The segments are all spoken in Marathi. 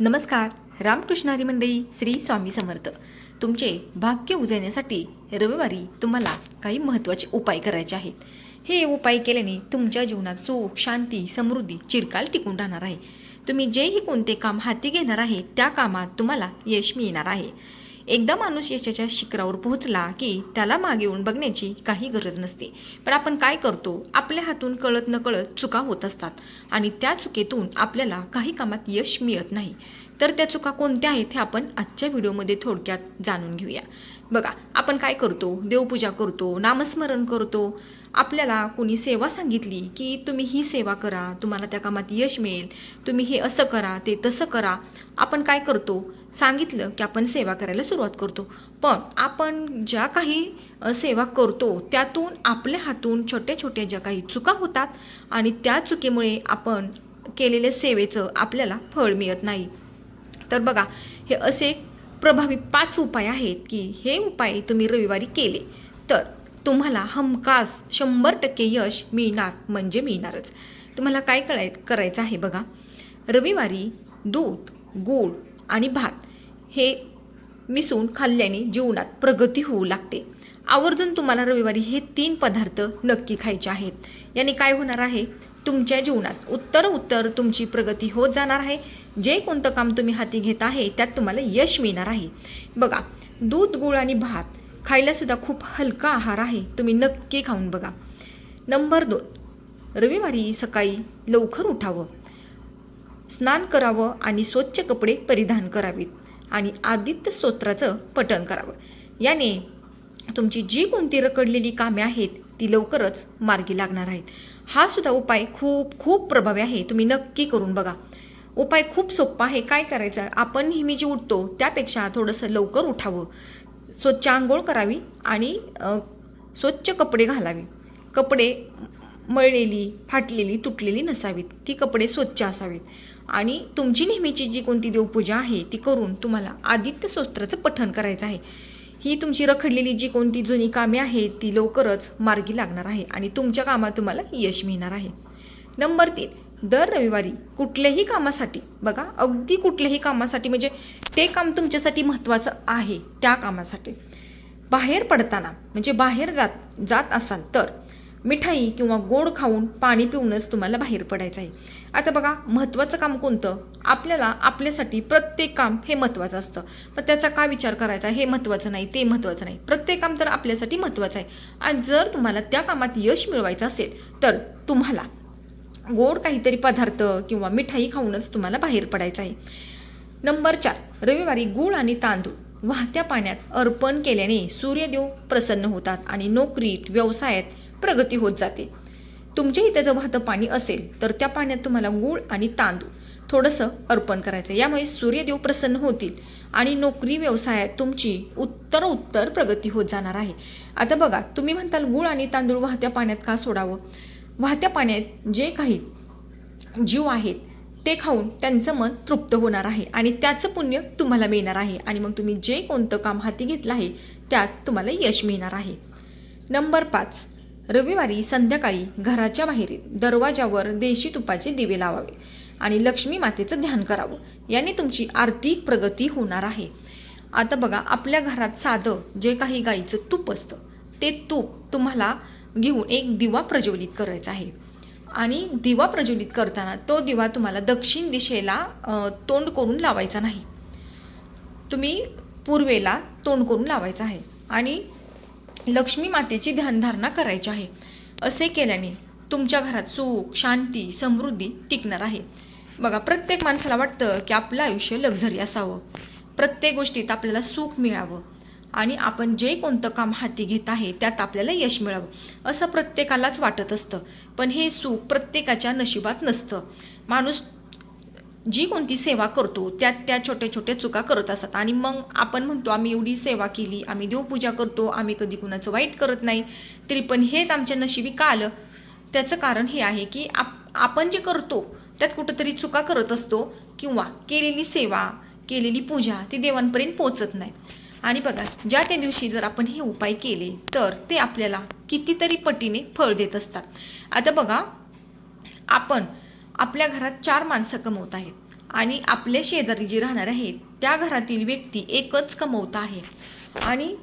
नमस्कार रामकृष्णारी मंडळी श्री स्वामी समर्थ. तुमचे भाग्य उजळण्यासाठी रविवारी तुम्हाला काही महत्त्वाचे उपाय करायचे आहेत. हे उपाय केल्याने तुमच्या जीवनात सुख शांती समृद्धी चिरकाल टिकून राहणार आहे. तुम्ही जेही कोणते काम हाती घेणार आहे त्या कामात तुम्हाला यश मिळणार आहे. एकदा माणूस यशाच्या शिखरावर पोहोचला की त्याला मागे येऊन बघण्याची काही गरज नसते. पण आपण काय करतो? आपल्या हातून कळत नकळत चुका होत असतात. आणि त्या चुकीतून आपल्याला काही कामात यश मिळत नाही. तर त्या चुका कोणत्या आहेत हे आपण आजच्या व्हिडिओमध्ये थोडक्यात जाणून घेऊया. बघा आपण काय करतो? देवपूजा करतो नामस्मरण करतो. आपल्याला कोणी सेवा सांगितली की तुम्ही ही सेवा करा तुम्हाला त्या कामात यश मिळेल तुम्ही हे असं करा ते तसं करा. आपण काय करतो? सांगितलं की आपण सेवा करायला सुरुवात करतो. पण आपण ज्या काही सेवा करतो त्यातून आपल्या हातून छोट्या छोट्या ज्या काही चुका होतात आणि त्या चुकीमुळे आपण केलेल्या सेवेचं आपल्याला फळ मिळत नाही. तर बघा हे असे प्रभावी पाच उपाय आहेत की हे उपाय तुम्ही रविवारी केले. तर तुम्हाला हमखास शंभर टक्के यश मिळणार म्हणजे मिळणारच. तुम्हाला काय कळाय करायचं आहे बघा रविवारी दूध गूळ आणि भात हे मिसळून खाल्ल्याने जीवनात प्रगती होऊ लागते. आवर्जून तुम्हाला रविवारी हे तीन पदार्थ नक्की खायचे आहेत. याने काय होणार आहे? तुमच्या जीवनात उत्तर उत्तर तुमची प्रगती होत जाणार आहे. जे कोणतं काम तुम्ही हाती घेत आहे त्यात तुम्हाला यश मिळणार आहे. बघा दूध गुळ आणि भात खायलासुद्धा खूप हलका आहार आहे. तुम्ही नक्की खाऊन बघा. नंबर दोन रविवारी सकाळी लवकर उठावं. स्नान करावं आणि स्वच्छ कपडे परिधान करावीत आणि आदित्य स्तोत्राचं पठण करावं. याने तुमची जी कोणती रकडलेली कामे आहेत ती लवकरच मार्गी लागणार आहेत. हा सुद्धा उपाय खूप खूप प्रभावी आहे. तुम्ही नक्की करून बघा. उपाय खूप सोपा आहे. काय करायचं? आपण नेहमी जे उठतो त्यापेक्षा थोडंसं लवकर उठावं. स्वच्छ आंघोळ करावी आणि स्वच्छ कपडे घालावे. कपडे मळलेली फाटलेली तुटलेली नसावीत. ती कपडे स्वच्छ असावीत. आणि तुमची नेहमीची जी कोणती देवपूजा आहे ती करून तुम्हाला आदित्य स्तोत्राचं पठण करायचं आहे. ही तुमची रखडलेली जी कोणती जुनी कामे आहेत ती लवकरच मार्गी लागणार आहे आणि तुमच्या कामात तुम्हाला यश मिळणार आहे. नंबर तीन दर रविवारी कुठल्याही कामासाठी बघा अगदी कुठल्याही कामासाठी म्हणजे ते काम तुमच्यासाठी महत्त्वाचं आहे त्या कामासाठी. बाहेर पडताना म्हणजे बाहेर जात जात असाल तर मिठाई किंवा गोड खाऊन पाणी पिऊनच तुम्हाला बाहेर पडायचं आहे. आता बघा महत्त्वाचं काम कोणतं? आपल्याला आपल्यासाठी प्रत्येक काम हे महत्त्वाचं असतं. पण त्याचा काय विचार करायचा? हे महत्त्वाचं नाही ते महत्त्वाचं नाही. प्रत्येक काम तर आपल्यासाठी महत्त्वाचं आहे. आणि जर तुम्हाला त्या कामात यश मिळवायचं असेल तर तुम्हाला गोड काहीतरी पदार्थ किंवा मिठाई खाऊनच तुम्हाला बाहेर पडायचं आहे. नंबर चार रविवारी गूळ आणि तांदूळ. वाहत्या पाण्यात अर्पण केल्याने सूर्यदेव प्रसन्न होतात आणि नोकरीत व्यवसायात प्रगती होत जाते. तुमच्या इथे जर वाहतं पाणी असेल तर त्या पाण्यात तुम्हाला गूळ आणि तांदूळ थोडंसं अर्पण करायचं यामुळे सूर्यदेव प्रसन्न होतील आणि नोकरी व्यवसायात तुमची उत्तर उत्तर प्रगती होत जाणार आहे. आता बघा तुम्ही म्हणताल गूळ आणि तांदूळ वाहत्या पाण्यात का सोडावं? वाहत्या पाण्यात जे काही जीव आहेत ते खाऊन त्यांचं मन तृप्त होणार आहे आणि त्याचं पुण्य तुम्हाला मिळणार आहे आणि मग तुम्ही जे कोणतं काम हाती घेतलं आहे त्यात तुम्हाला यश मिळणार आहे. नंबर पाच. रविवारी संध्याकाळी घराच्या बाहेर दरवाजावर देशी तुपाचे दिवे लावावे आणि लक्ष्मी मातेचं ध्यान करावं. याने तुमची आर्थिक प्रगती होणार आहे. आता बघा आपल्या घरात साधं जे काही गाईचं तूप असतं ते तूप तुम्हाला घेऊन एक दिवा प्रज्वलित करायचा आहे. आणि दिवा प्रज्वलित करताना तो दिवा तुम्हाला दक्षिण दिशेला तोंड करून लावायचा नाही. तुम्ही पूर्वेला तोंड करून लावायचं आहे. आणि लक्ष्मी मातेची ध्यानधारणा करायची आहे. असे केल्याने तुमच्या घरात सुख शांती समृद्धी टिकणार आहे. बघा प्रत्येक माणसाला वाटतं की आपलं आयुष्य लक्झरी असावं. प्रत्येक गोष्टीत आपल्याला सुख मिळावं. आणि आपण जे कोणतं काम हाती घेत आहे त्यात आपल्याला यश मिळावं. असं प्रत्येकालाच वाटत असतं. पण हे सुख प्रत्येकाच्या नशिबात नसतं. माणूस जी कोणती सेवा करतो त्यात त्या छोट्या छोट्या चुका करत असतात. आणि मग आपण म्हणतो आम्ही एवढी सेवा केली आम्ही देवपूजा करतो आम्ही कधी कुणाचं वाईट करत नाही. तरी पण हेच आमच्या नशिबी का आलं त्याचं कारण हे आहे की आप आपण जे करतो त्यात कुठंतरी चुका करत असतो किंवा केलेली सेवा केलेली पूजा ती देवांपर्यंत पोचत नाही. आणि बघा ज्या त्या दिवशी जर आपण हे उपाय केले तर ते आपल्याला कितीतरी पटीने फळ देत असतात. आता बघा आपण आपल्या घरात चार माणसं कमवत आहेत. आणि आपले शेजारी जी राहणार आहेत त्या घरातील व्यक्ती एकच कमवत आहे. आणि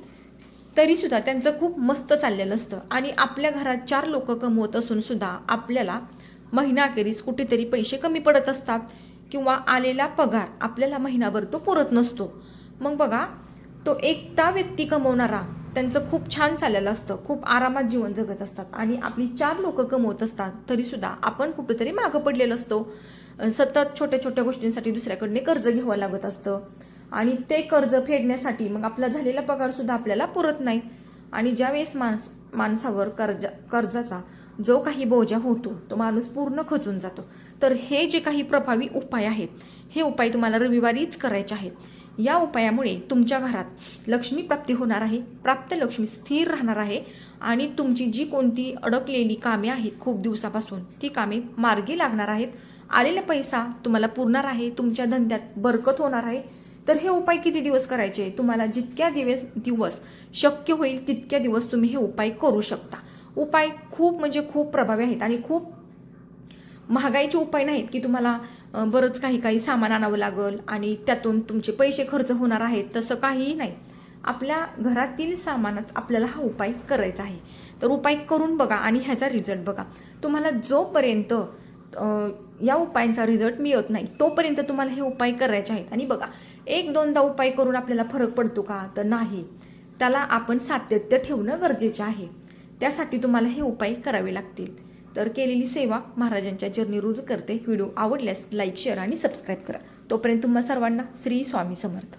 तरीसुद्धा त्यांचं खूप मस्त चाललेलं असतं. आणि आपल्या घरात चार लोक कमवत असूनसुद्धा आपल्याला महिनाअखेरीस कुठेतरी पैसे कमी पडत असतात किंवा आलेला पगार आपल्याला महिनाभर तो पुरत नसतो. मग बघा तो एकटा व्यक्ती कमवणारा त्यांचं खूप छान चाललेलं असतं. खूप आरामात जीवन जगत असतात. आणि आपली चार लोक कमवत असतात तरीसुद्धा आपण कुठेतरी मागं पडलेलो असतो. सतत छोट्या छोट्या गोष्टींसाठी दुसऱ्याकडने कर्ज घ्यावं लागत असतं. आणि ते कर्ज फेडण्यासाठी मग आपला झालेला पगारसुद्धा आपल्याला पुरत नाही. आणि ज्यावेळेस माणस माणसावर कर्जा कर्जाचा जो काही बोजा होतो तो माणूस पूर्ण खचून जातो. तर हे जे काही प्रभावी उपाय आहेत हे उपाय तुम्हाला रविवारीच करायचे आहेत. या उपायामुळे तुमच्या घरात लक्ष्मी प्राप्ती होणार आहे. प्राप्त लक्ष्मी स्थिर राहणार आहे. आणि तुमची जी कोणती अडकलेली कामे आहेत खूप दिवसापासून ती कामे मार्गी लागणार आहेत. आलेला पैसा तुम्हाला पुरणार आहे. तुमच्या धंद्यात बरकत होणार आहे. तर हे उपाय किती दिवस करायचे? तुम्हाला जितक्या दिवस दिवस शक्य होईल तितक्या दिवस तुम्ही हे उपाय करू शकता. उपाय खूप म्हणजे खूप प्रभावी आहेत आणि खूप महागाईचे उपाय नाहीत की तुम्हाला बरंच काही काही सामान आणावं लागेल आणि त्यातून तुमचे पैसे खर्च होणार आहेत तसं काहीही नाही. आपल्या घरातील सामानात आपल्याला हा उपाय करायचा आहे. तर उपाय करून बघा आणि ह्याचा रिझल्ट बघा. तुम्हाला जोपर्यंत या उपायांचा रिझल्ट मिळत नाही तोपर्यंत तुम्हाला हे उपाय करायचे आहेत. आणि बघा एक दोनदा उपाय करून आपल्याला फरक पडतो का? तर नाही. त्याला आपण सातत्य ठेवणं गरजेचे आहे. त्यासाठी तुम्हाला हे उपाय करावे लागतील. तर केलेली सेवा महाराजांच्या जर्नी रोज करते. व्हिडिओ आवडल्यास लाईक शेअर आणि सबस्क्राईब करा. तोपर्यंत तुम्हा सर्वांना श्री स्वामी समर्थ.